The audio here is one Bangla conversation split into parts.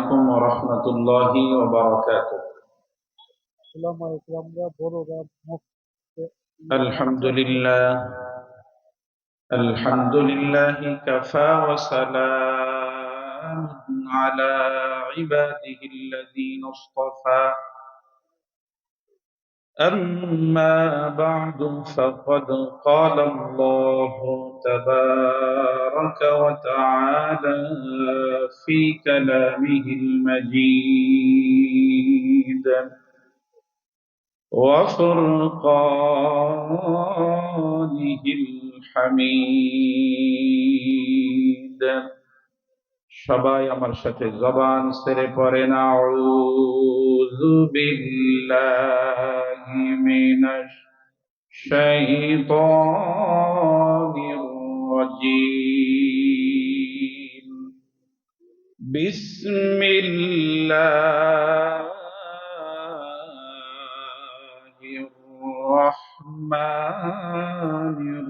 عليكم ورحمة الله وبركاته. الحمد لله. الحمد لله كفى وسلام على عباده الذين اصطفى. أما بعد فقد قال الله تبارك وتعالى في كلامه المجيد. وفرقانه الحميد. সবাই আমার সাথে জবান সেরে মিনাশ শাইতানির রাজীম।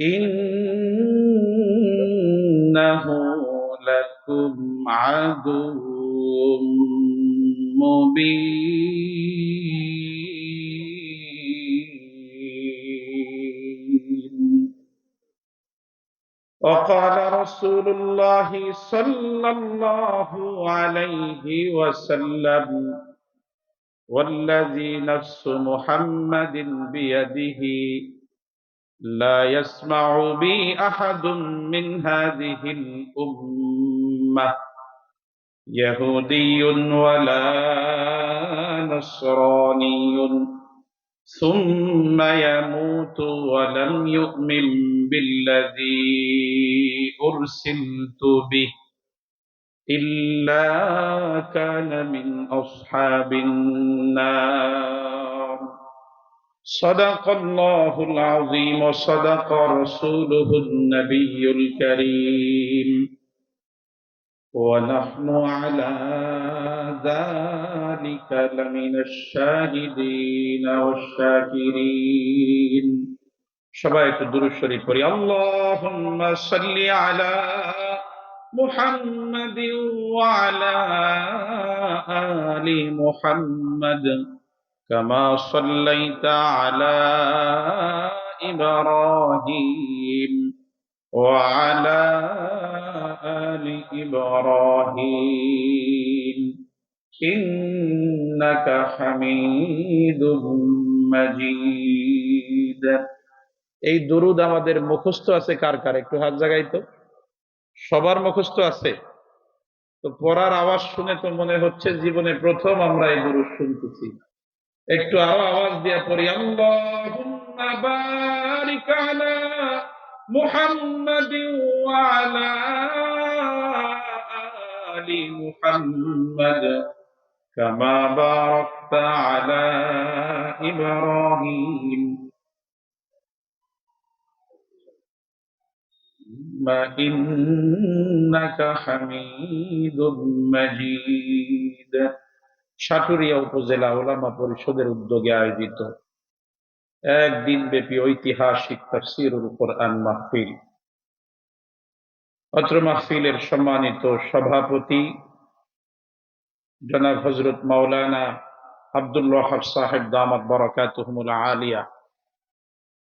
إنه لكم عدو مبين. وقال رسول الله صلى الله عليه وسلم والذي نفس محمد بيده لا يسمع بي أحد من هذه الأمة. يهودي ولا نصراني. ثم يموت ولم يؤمن بالذي أرسلت به. إلا كان من أصحاب النار. صدق الله العظيم وصدق رسوله النبي الكريم ونحن على ذلك لمن الشاهدين والشاكرين شبايك الدروس الشريف اللهم صل على محمد وعلى آل محمد كما صليت على إبراهيم وعلى آل إبراهيم إنك حميد مجيد এই দরুদ আমাদের মুখস্থ আছে কার কার একটু হাত জাগাই তো সবার মুখস্থ আছে তো পড়ার আওয়াজ শুনে তো মনে হচ্ছে জীবনে প্রথম আমরা এই দরুদ শুনতেছি একটু আরো আওয়াজ দিয়ে পড়ি আল্লাহুম্মা বারিক আলা মুহাম্মাদিন ওয়া আলা আলি মুহাম্মাদ কামা বারাকতা আলা ইব্রাহিম إنك حميد مجيد সাটুরিয়া উপজেলা ওলামা পরিষদের উদ্যোগে আয়োজিত একদিন ব্যাপী ঐতিহাসিক তাফসিরুল কোরআন মাহফিল। অত্র মাহফিলের সম্মানিত সভাপতি জনাব হজরত মাওলানা আব্দুল ওয়াহাব সাহেব দামাত বরকাতুহমুল আলিয়া।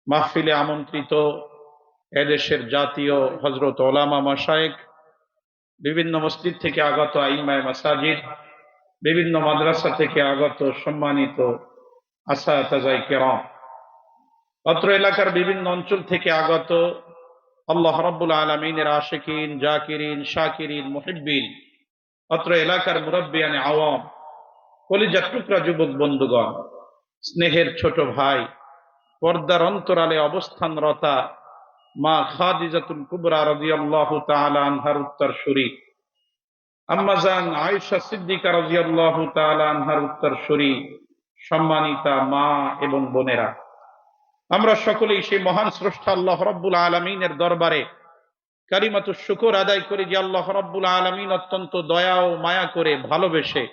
মাহফিলে আমন্ত্রিত এদেশের জাতীয় হজরত ওলামা মাসায়েক বিভিন্ন মসজিদ থেকে আগত আইমায় মাসাজিদ বিভিন্ন মাদ্রাসা থেকে আগত সম্মানিত আসা তাজাই কেরাম। অত্র এলাকার বিভিন্ন অঞ্চল থেকে আগত আল্লাহ রব্বুল আলমিনের আশেকিন, জাকিরিন, শাকিরিন, মুহিব্বিন, অত্র এলাকার মুরব্বিয়ানে আওয়াম, কলিজার টুকরা যুবক বন্ধুগণ, স্নেহের ছোট ভাই, পর্দার অন্তরালে অবস্থানরতা মা খাদিজাতুল কুবরা রাদিয়াল্লাহু তাআলা আনহার উত্তরসূরি। সম্মানিতা মা এবং বোনেরা। আমরা সকলেই সেই মহান স্রষ্টা দরবারে আদায় করি অত্যন্ত দয়া ও মায়া করে ভালোবেসে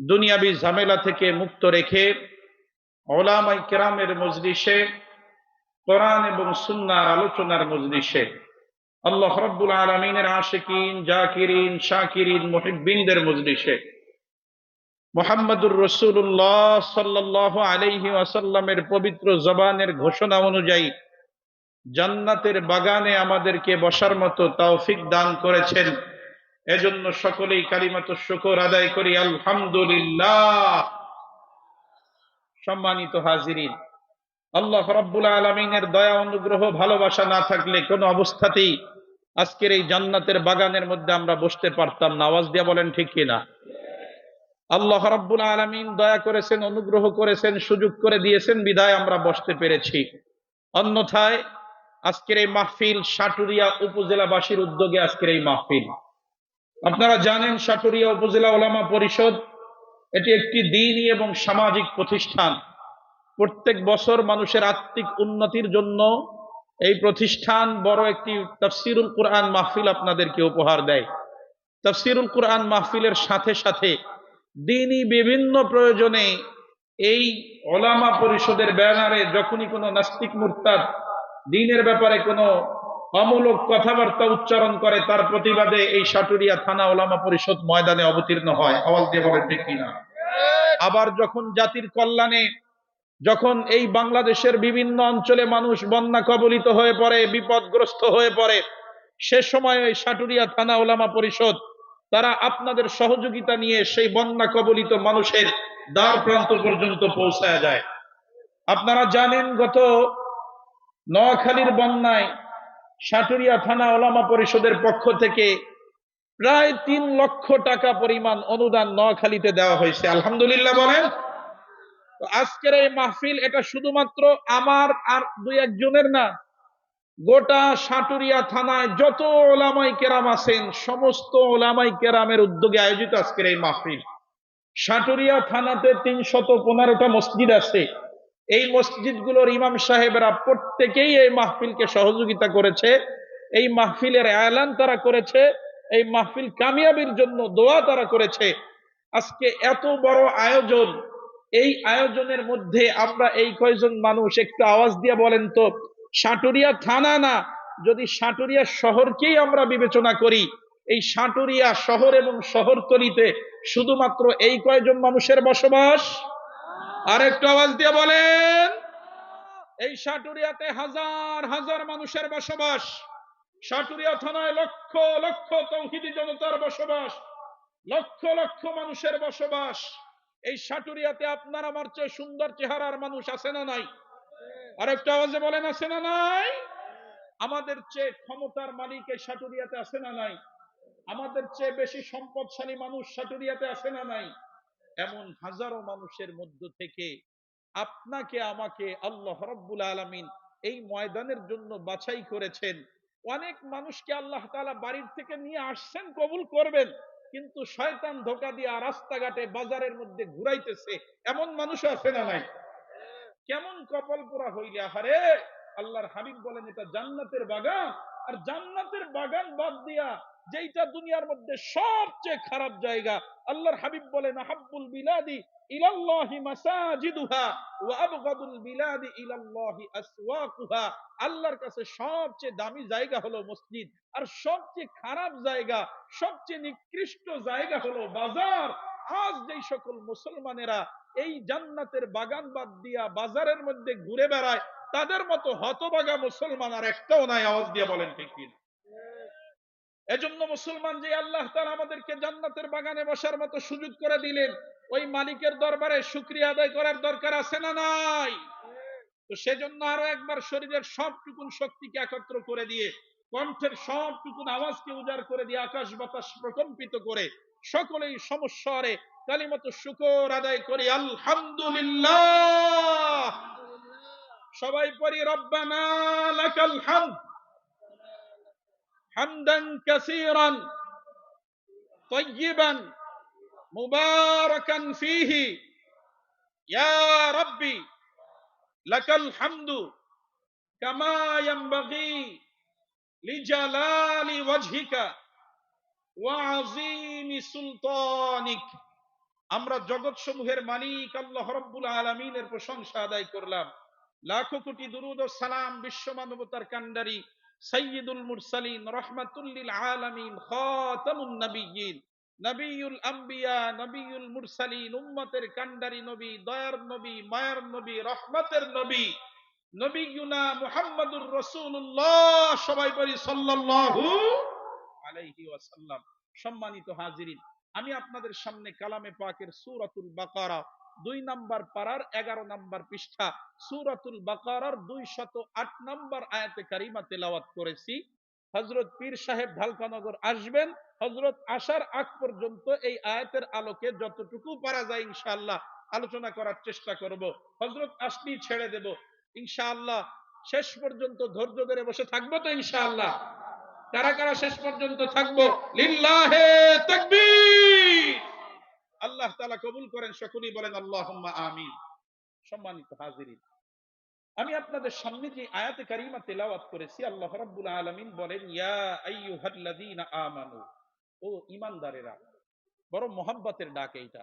দুনিয়াবি ঝামেলা থেকে মুক্ত রেখে ওলামাই কেরামের মজলিসে, কোরআন এবং সুন্নার আলোচনার মজলিসে আল্লাহ রব্বুল আলমিনের আশেকিন, জাকিরিন, শাকিরিন, মুহিব্বিনদের মজলিসে মোহাম্মদুর রসুল্লাহ সাল্লাহ আলাইহি ওয়াসাল্লামের পবিত্র জবানের ঘোষণা অনুযায়ী জান্নাতের বাগানে আমাদেরকে বসার মতো তৌফিক দান করেছেন। এজন্য সকলেই কালিমাত শুকর আদায় করি। আলহামদুলিল্লাহ। সম্মানিত হাজিরিন, আল্লাহ রাব্বুল আলমিনের দয়া, অনুগ্রহ, ভালোবাসা না থাকলে কোনো অবস্থাতেই আজকের এই জান্নাতের বাগানের মধ্যে আমরা বসতে পারতাম না। আওয়াজ দিয়ে বলেন, ঠিক কিনা আল্লাহ রাব্বুল আলমিন দয়া করেছেন, অনুগ্রহ করেছেন, সুযোগ করে দিয়েছেন, বিদায় আমরা বসতে পেরেছি। অন্যথায় আজকের এই মাহফিল সাটুরিয়া উপজেলাবাসীর উদ্যোগে আজকের এই মাহফিল। আপনারা জানেন, সাটুরিয়া উপজেলা ওলামা পরিষদ এটি একটি দিনই এবং সামাজিক প্রতিষ্ঠান। প্রত্যেক বছর মানুষের আত্মিক উন্নতির জন্য এই প্রতিষ্ঠান বড় একটি তফসিরুল কোরআন মাহফিল আপনাদেরকে উপহার দেয়। তফসিরুল কোরআন মাহফিলের সাথে সাথে দিনই বিভিন্ন প্রয়োজনে এই ওলামা পরিষদের ব্যানারে যখনই কোনো নাস্তিক মুরতাদ দিনের ব্যাপারে কোনো অমূলক কথাবার্তা উচ্চারণ করে, তার প্রতিবাদে এই সাটুরিয়া থানা ওলামা পরিষদ ময়দানে অবতীর্ণ হয়। আওয়াজ দিয়ে বলেন, ঠিক কিনা? আবার যখন জাতির কল্যাণে যখন এই বাংলাদেশের বিভিন্ন অঞ্চলে মানুষ বন্যা কবলিত হয়ে পড়ে, বিপদগ্রস্ত হয়ে পড়ে, সে সময় ওই সাটুরিয়া থানা ওলামা পরিষদ, তারা আপনাদের সহযোগিতা নিয়ে সেই বন্যা কবলিত মানুষের দ্বার প্রান্ত পর্যন্ত পৌঁছায় যায়। আপনারা জানেন, গত নোয়াখালীর বন্যায় সাটুরিয়া থানা ওলামা পরিষদের পক্ষ থেকে প্রায় তিন লক্ষ টাকা পরিমাণ অনুদান নোয়াখালীতে দেওয়া হয়েছে। আলহামদুলিল্লাহ বলেন আজকের এই মাহফিল এটা শুধুমাত্র আমার আর দুই একজনের না, গোটা সাটুরিয়া থানায় যত ওলামাই কেরাম আছেন, সমস্ত ওলামাই কেরামের উদ্যোগে আয়োজিত আজকের এই মাহফিল। সাটুরিয়া থানাতে তিনশত পনেরোটা মসজিদ আছে। এই মসজিদগুলোর ইমাম সাহেবেরা প্রত্যেকেই এই মাহফিলকে সহযোগিতা করেছে। এই মাহফিলের আয়লান তারা করেছে। এই মাহফিল কামিয়াবির জন্য দোয়া তারা করেছে। আজকে এত বড় আয়োজন এই আয়োজনের মধ্যে আমরা এই কয়জন মানুষ একটু আওয়াজ দিয়ে বলেন তো, সাটুরিয়া থানা না? যদি সাটুরিয়া শহরকেই আমরা বিবেচনা করি, এই সাটুরিয়া শহর এবং শহরতলিতে শুধুমাত্র এই কয়জন মানুষের বসবাস? আর একটু আওয়াজ দিয়ে বলেন, এই সাটুরিয়াতে হাজার হাজার মানুষের বসবাস, সাটুরিয়া থানায় লক্ষ লক্ষ তৌহিদি জনতার বসবাস, লক্ষ লক্ষ মানুষের বসবাস। এই সাটুরিয়াতে আপনার আমার চেয়ে সুন্দর চেহারার মানুষ আছে না নাই? আর একটা আওয়াজে বলেন, আছে না নাই? আমাদের চেয়ে ক্ষমতার মালিক এই সাটুরিয়াতে আছে না নাই? আমাদের চেয়ে বেশি সম্পদশালী মানুষ সাটুরিয়াতে আছে না নাই? এমন হাজারো মানুষের মধ্য থেকে আপনাকে, আমাকে আল্লাহ রব্বুল আলমিন এই ময়দানের জন্য বাছাই করেছেন। অনেক মানুষকে আল্লাহ তাআলা বাড়ির থেকে নিয়ে আসছেন, কবুল করবেন। কিন্তু শয়তান ধোকা দিয়া রাস্তাঘাটে বাজারের মধ্যে ঘুরাইতেছে। এমন মানুষ আছে না নাই? কেমন কপাল পোড়া হইলে? আহারে, আল্লাহর হাবিব বলেন, এটা জান্নাতের বাগান। আর জান্নাতের বাগান বাদ দিয়া যেইটা দুনিয়ার মধ্যে সবচেয়ে খারাপ জায়গা, আল্লাহর হাবিব বলেন হাব্বুল বিলাদি আল্লাহর কাছে সবচেয়ে দামি জায়গা হলো মসজিদ। আর সবচেয়ে খারাপ জায়গা, সবচেয়ে নিকৃষ্ট জায়গা হলো বাজার। আজ সকল মুসলমানেরা এই জান্নাতের বাগান বাদ দিয়া বাজারের মধ্যে ঘুরে বেড়ায়, তাদের মতো হতবাগা মুসলমান আর একটাও নাই, আওয়াজ দিয়ে বলেন ঠিক কিনা? এজন্য মুসলমান যে আল্লাহ তাআলা আমাদেরকে জান্নাতের বাগানে বসার মতো সুযোগ করে দিলেন ওই মালিকের দরবারে শুকরিয়া আদায় করার দরকার আছে না নাই তো সেজন্য আরো একবার শরীরের সবটুকুন শক্তিকে একত্র করে দিয়ে কণ্ঠের সবটুকুন আওয়াজকে উজাড় করে দিয়ে আকাশ বাতাস প্রকম্পিত করে সকলেই সমস্যারে কালিমত শুকর আদায় করি আলহামদুলিল্লাহ সবাই পড়ি রব্বানা লাকাল হামদ حمدا كثيرا طيبا মুবারাকান ফিহি। ইয়া রাব্বি, লাকাল হামদু কামা ইয়ানবাগি লিজালালি ওয়াজহিকা ওয়া আযীমি আমরা জগৎ সমূহের মালিক আল্লাহ রব্বুল আলমিনের প্রশংসা আদায় করলাম। লাখো কোটি দুরুদ ও সালাম বিশ্ব মানবতার কান্ডারি সৈয়দুল মুরসালিন রহমাতুল্লিল আলমিন খাতামুন নবীন নবিয়ুল আম্বিয়া নবিয়ুল মুরসালিন, উম্মতের কান্ডারি নবী, দয়ার নবী, মায়ার নবী, রহমতের নবী মুহাম্মাদুর রাসূলুল্লাহ, সবাই সাল্লাল্লাহু আলাইহি ওয়াসাল্লাম, সম্মানিত হাজিরিন, আমি আপনাদের সামনে কালামে পাকের সূরাতুল বাকারা, দুই নাম্বার পারার এগারো নাম্বার পৃষ্ঠা, সূরাতুল বাকারার দুই শত আট নাম্বার আয়াতে কারিমা তেলাওয়াত করেছি। হজরত পীর সাহেব ঢালকানগর আসবেন হজরত আসার আগ পর্যন্ত এই আয়াতের আলোকে যতটুকু পারা যায় ইনশাআল্লাহ আলোচনা করার চেষ্টা করব। হজরত আসলেই ছেড়ে দেব। ইনশাআল্লাহ শেষ পর্যন্ত ধৈর্য ধরে বসে থাকব তো ইনশাআল্লাহ। কারা কারা শেষ পর্যন্ত থাকব? লিল্লাহে তাকবীর! আল্লাহ তাআলা কবুল করেন সকলেই বলেন, আল্লাহুম্মা আমিন। সম্মানিত হাজিরিন আমি আপনাদের সামনে যে আয়াতে কারিমা তেলাওয়াত করেছি, আল্লাহ রাব্বুল আলামিন বলেন, ইয়া আইয়ুহাল্লাযীনা আমানু। ও ঈমানদারেরা, বড় মোহাব্বতের ডাক এইটা।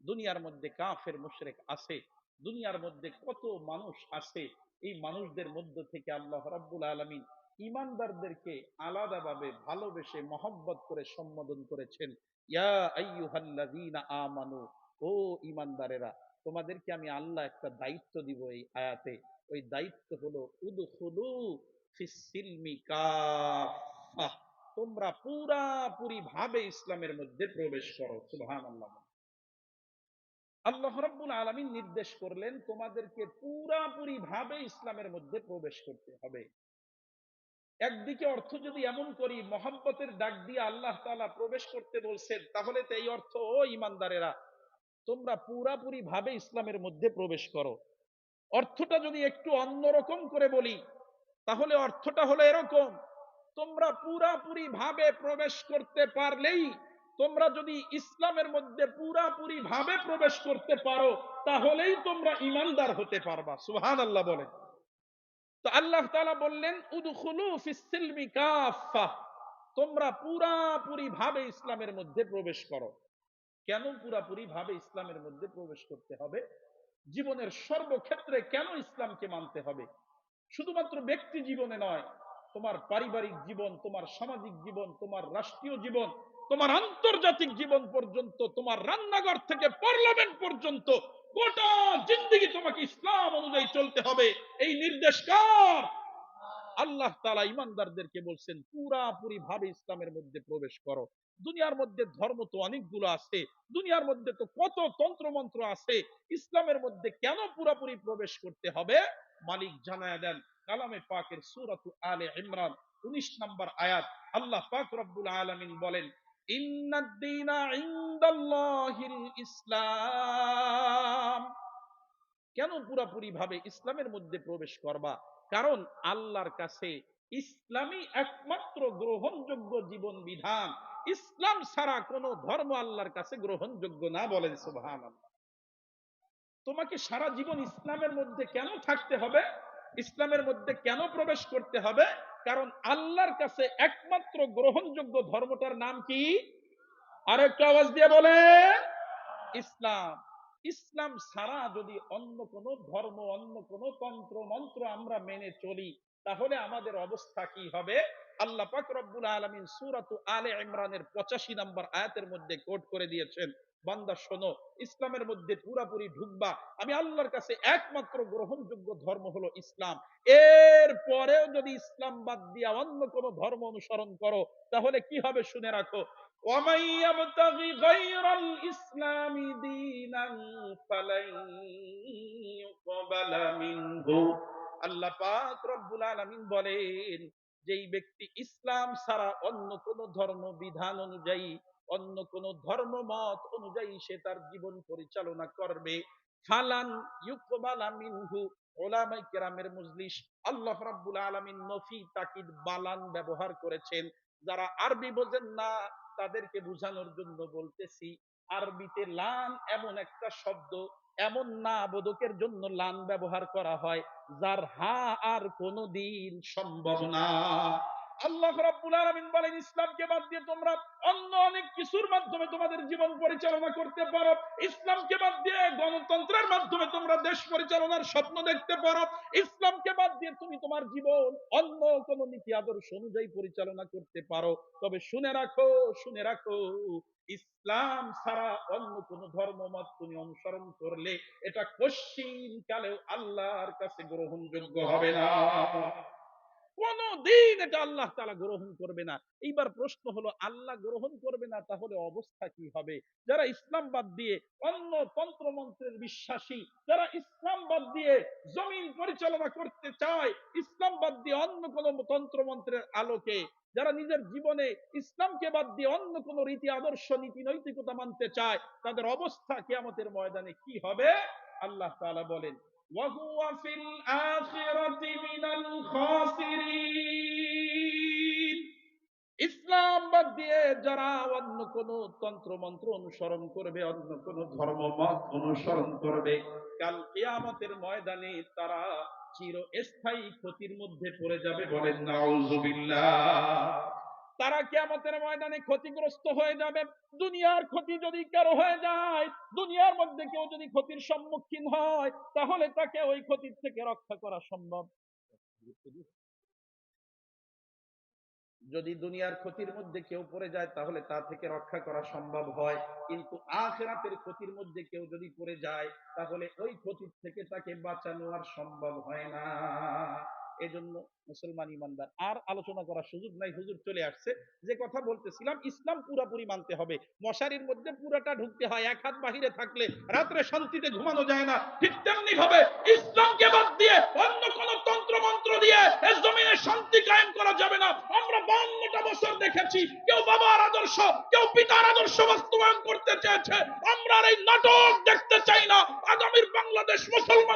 দুনিয়ার মধ্যে কাফের, মুশরিক আছে, দুনিয়ার মধ্যে কত মানুষ আছে, এই মানুষদের মধ্য থেকে আল্লাহ রাব্বুল আলামিন ইমানদারদেরকে আলাদাভাবে ভালোবেসে মহব্বত করে সম্বোধন করেছেন। ইয়া আইয়ুহাল্লাযীনা আমানু। ও ইমানদারেরা তোমাদেরকে আমি আল্লাহ একটা দায়িত্ব দিব এই আয়াতে। ওই দায়িত্ব হলো, উদখুলু তোমরা পুরাপুরি ভাবে ইসলামের মধ্যে প্রবেশ করো, সুবহানাল্লাহ। আল্লাহ রাব্বুল আলামিন নির্দেশ করলেন, তোমাদেরকে পুরাপুরি ভাবে ইসলামের মধ্যে প্রবেশ করতে হবে। একদিকে অর্থ যদি এমন করি, মহাব্বতের ডাক দিয়ে আল্লাহ তালা প্রবেশ করতে বলছেন, তাহলে তো এই অর্থ, ও ইমানদারেরা তোমরা পুরাপুরি ভাবে ইসলামের মধ্যে প্রবেশ করো। অর্থটা যদি একটু অন্যরকম করে বলি, তাহলে অর্থটা হলো এরকম। তোমরা পুরাপুরি ভাবে প্রবেশ করতে পারলেই, তোমরা যদি ইসলামের মধ্যে পুরাপুরি ভাবে প্রবেশ করতে পারো, তাহলেই তোমরা ইমানদার হতে পারবা। সুবহানাল্লাহ বলেন। তো আল্লাহ বললেন তোমরা পুরাপুরি ভাবে ইসলামের মধ্যে প্রবেশ করো। কেন পুরাপুরি ভাবে ইসলামের মধ্যে প্রবেশ করতে হবে? জীবনের সর্বক্ষেত্রে কেন ইসলামকে মানতে হবে? শুধুমাত্র ব্যক্তি জীবনে নয়, তোমার পারিবারিক জীবন, তোমার সামাজিক জীবন, তোমার রাষ্ট্রীয় জীবন, তোমার আন্তর্জাতিক জীবন পর্যন্ত, তোমার রান্নাঘর থেকে পার্লামেন্ট পর্যন্ত গোটা জিন্দগি তোমাকে ইসলাম অনুযায়ী চলতে হবে। এই নির্দেশ কার? আল্লাহ তালা ইমানদারদেরকে বলছেন পুরাপুরি ভাবে ইসলামের মধ্যে প্রবেশ করো। দুনিয়ার মধ্যে ধর্ম তো অনেকগুলো আছে, দুনিয়ার মধ্যে তো কত তন্ত্রমন্ত্র আছে, ইসলামের মধ্যে কেন পুরাপুরি প্রবেশ করতে হবে? মালিক জানায় দেন, কালামে পাকের সুরাত আলে ইমরান, উনিশ নম্বর আয়াত, আল্লাহ পাক রব্বুল আলামিন বলেন ইসলাম। কেন পুরাপুরি ভাবে ইসলামের মধ্যে প্রবেশ করবা? কারণ আল্লাহর কাছে ইসলামই একমাত্র গ্রহণযোগ্য জীবন বিধান। ইসলাম ছাড়া কোন ধর্ম আল্লাহর কাছে গ্রহণযোগ্য না বলেন সুবহান তোমাকে সারা জীবন ইসলামের মধ্যে কেন থাকতে হবে? ইসলামের মধ্যে কেন প্রবেশ করতে হবে? কারণ আল্লাহর কাছে একমাত্র গ্রহণযোগ্য ধর্মটার নাম কি? আর একটু আওয়াজ দিয়ে বলে, ইসলাম। ইসলাম ছাড়া যদি অন্য কোন ধর্ম, অন্য কোন তন্ত্র, মন্ত্র আমরা মেনে চলি, তাহলে আমাদের অবস্থা কি হবে? আল্লাহ পাক রব্বুল আলমিন আলে ইমরানের পঁচাশি নম্বর আয়াতের মধ্যে কোট করে দিয়েছেন, বান্দা শোনো, ইসলামের মধ্যে পুরাপুরি ঢুকবা। আমি আল্লাহর কাছে একমাত্র গ্রহণযোগ্য ধর্ম হলো ইসলাম। এর পরেও যদি ইসলাম বাদ দিয়া অন্য কোন ধর্ম অনুসরণ করো, তাহলে কি হবে শুনে রাখো? আল্লাহ পাক রব্বুল আলামিন বলেন যেই ব্যক্তি ইসলাম ছাড়া অন্য কোন ধর্ম বিধান অনুযায়ী, অন্য কোন ধর্ম মত অনুযায়ী সে তার জীবন পরিচালনা করবে। ফালান ইউকবালা মিনহু ওলামাই কেরামের মজলিস। আল্লাহ রাব্বুল আলামিন নফি তাকিদ বালান ব্যবহার করেছেন। যারা আরবি বোঝেন না, তাদেরকে বোঝানোর জন্য বলতেছি, আরবিতে লান এমন একটা শব্দ এমন না বোধকের জন্য লান ব্যবহার করা হয়, যার হা আর কোনো দিন সম্ভব না। আল্লাহ রাব্বুল আলামিন বলেন, ইসলামকে বাদ দিয়ে তোমরা অন্য অনেক কিছুর মাধ্যমে তোমাদের জীবন পরিচালনা করতে পারো। ইসলামকে বাদ দিয়ে গণতন্ত্রের মাধ্যমে তোমরা দেশ পরিচালনার স্বপ্ন দেখতে পারো। ইসলামকে বাদ দিয়ে তুমি তোমার জীবন অন্য কোন নীতি আদর্শ অনুযায়ী পরিচালনা করতে পারো। তবে শুনে রাখো শুনে রাখো, ইসলাম ছাড়া অন্য কোন ধর্মমত তুমি অনুসরণ করলে এটা কশ্চিন কালেও আল্লাহর কাছে গ্রহণযোগ্য হবে না। কোনদিন এটা আল্লাহ তালা গ্রহণ করবে না। এইবার প্রশ্ন হলো, আল্লাহ গ্রহণ করবে না তাহলে অবস্থা কি হবে? যারা ইসলাম দিয়ে অন্য বিশ্বাসী, যারা বাদ দিয়ে জমিন পরিচালনা করতে চায় দিয়ে অন্য কোন আলোকে, যারা নিজের জীবনে ইসলামকে বাদ দিয়ে অন্য কোন রীতি, আদর্শ, নীতি, নৈতিকতা মানতে চায়, তাদের অবস্থা কিয়ামতের ময়দানে কি হবে? আল্লাহ তাআলা বলেন وهو في الآخرة من الخاسرين ইসলাম বাদ দিয়ে যারা অন্য কোন তন্ত্র মন্ত্র অনুসরণ করবে অন্য কোন ধর্মমত অনুসরণ করবে কাল কিয়ামতের ময়দানে তারা চির স্থায়ী ক্ষতির মধ্যে পড়ে যাবে বলেন নাউজুবিল্লাহ তারা কিয়ামতের ময়দানে ক্ষতিগ্রস্ত হয়ে যাবে। দুনিয়ার ক্ষতি যদি কারও হয়ে যায়, দুনিয়ার মধ্যে কেউ যদি ক্ষতির সম্মুখীন হয়, তাহলে তাকে ওই ক্ষতির থেকে রক্ষা করা সম্ভব। যদি দুনিয়ার ক্ষতির মধ্যে কেউ পড়ে যায়, তাহলে তা থেকে রক্ষা করা সম্ভব হয়। কিন্তু আখেরাতের ক্ষতির মধ্যে কেউ যদি পড়ে যায়, তাহলে ওই ক্ষতির থেকে তাকে বাঁচানো আর সম্ভব হয় না। এজন্য মুসলমান ইমানদার। আর আলোচনা করার সুযোগ নাই, হুজুর চলে আসছে। যে কথা বলতেছিলাম, ইসলাম পুরাপুরি মানতে হবে। মশারির মধ্যে পুরাটা ঢুকতে হয়, এক হাত বাহিরে থাকলে রাত্রে শান্তিতে ঘুমানো যায় না। ঠিক তেমনি ভাবে ইসলামকে বাদ দিয়ে অন্য কোন তন্ত্র মন্ত্র দিয়ে এ জমিনে শান্তি কায়েম করা যাবে না। আমরা বান্নটা বছর দেখেছি, কেউ বাবার আদর্শ, কেউ পিতার আদর্শ বাস্তবায়ন করতে চেয়েছে। আমরা এই নাটক দেখতে চাই না। আগামীর বাংলাদেশ মুসলমানদের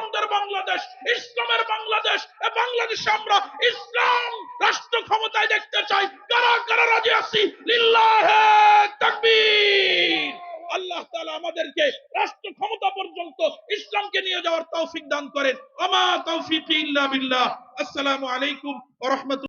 বাংলাদেশে আমরা ইসলাম রাষ্ট্র ক্ষমতায় দেখতে চাই। কারা কারা রাজি আছি? তাকবীর। আল্লাহ তাআলা আমাদেরকে রাষ্ট্র ক্ষমতা পর্যন্ত ইসলামকে নিয়ে যাওয়ার তৌফিক দান করেন। আমা তৌফিক ইল্লা বিল্লাহ। আসসালামু আলাইকুম ওয়া রাহমাতুল্লাহ।